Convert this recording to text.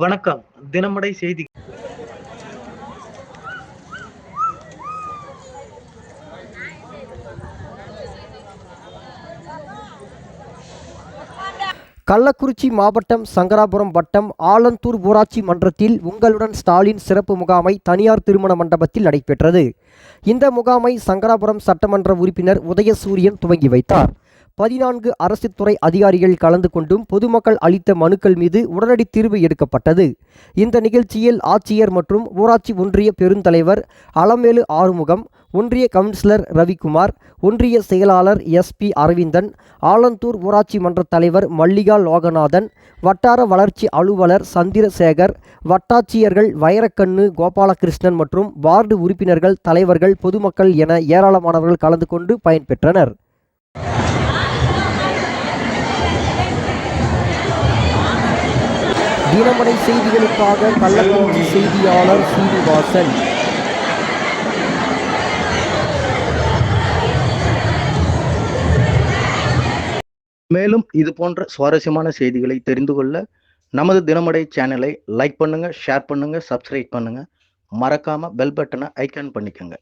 வணக்கம். தினமடை செய்தி. கள்ளக்குறிச்சி மாவட்டம் சங்கராபுரம் வட்டம் ஆலந்தூர் ஊராட்சி மன்றத்தில் உங்களுடன் ஸ்டாலின் சிறப்பு முகாமை தனியார் திருமண மண்டபத்தில் நடைபெற்றது. இந்த முகாமை சங்கராபுரம் சட்டமன்ற உறுப்பினர் உதயசூரியன் துவங்கி வைத்தார். பதினான்கு அரசு துறை அதிகாரிகள் கலந்து கொண்டும் பொதுமக்கள் அளித்த மனுக்கள் மீது உடனடி தீர்வு எடுக்கப்பட்டது. இந்த நிகழ்ச்சியில் ஆட்சியர் மற்றும் ஊராட்சி ஒன்றிய பெருந்தலைவர் அலமேலு ஆறுமுகம் ஒன்றிய கவுன்சிலர் ரவிக்குமார் ஒன்றிய செயலாளர் எஸ்பி அரவிந்தன் ஆலந்தூர் ஊராட்சி மன்ற தலைவர் மல்லிகா லோகநாதன் வட்டார வளர்ச்சி அலுவலர் சந்திரசேகர் வட்டாட்சியர்கள் வைரக்கண்ணு கோபாலகிருஷ்ணன் மற்றும் வார்டு உறுப்பினர்கள் தலைவர்கள் பொதுமக்கள் என ஏராளமானவர்கள் கலந்து கொண்டு பயன்பெற்றனர் தினமடை செய்திகளுக்காக கள்ளக்குறிச்சி செய்தியாளர் சீனிவாசன் மேலும் இது போன்ற சுவாரஸ்யமான செய்திகளை தெரிந்து கொள்ள நமது தினமடை சேனலை லைக் பண்ணுங்க ஷேர் பண்ணுங்க சப்ஸ்கிரைப் பண்ணுங்க. மறக்காம பெல் பட்டனை ஐக்கான் பண்ணிக்கோங்க.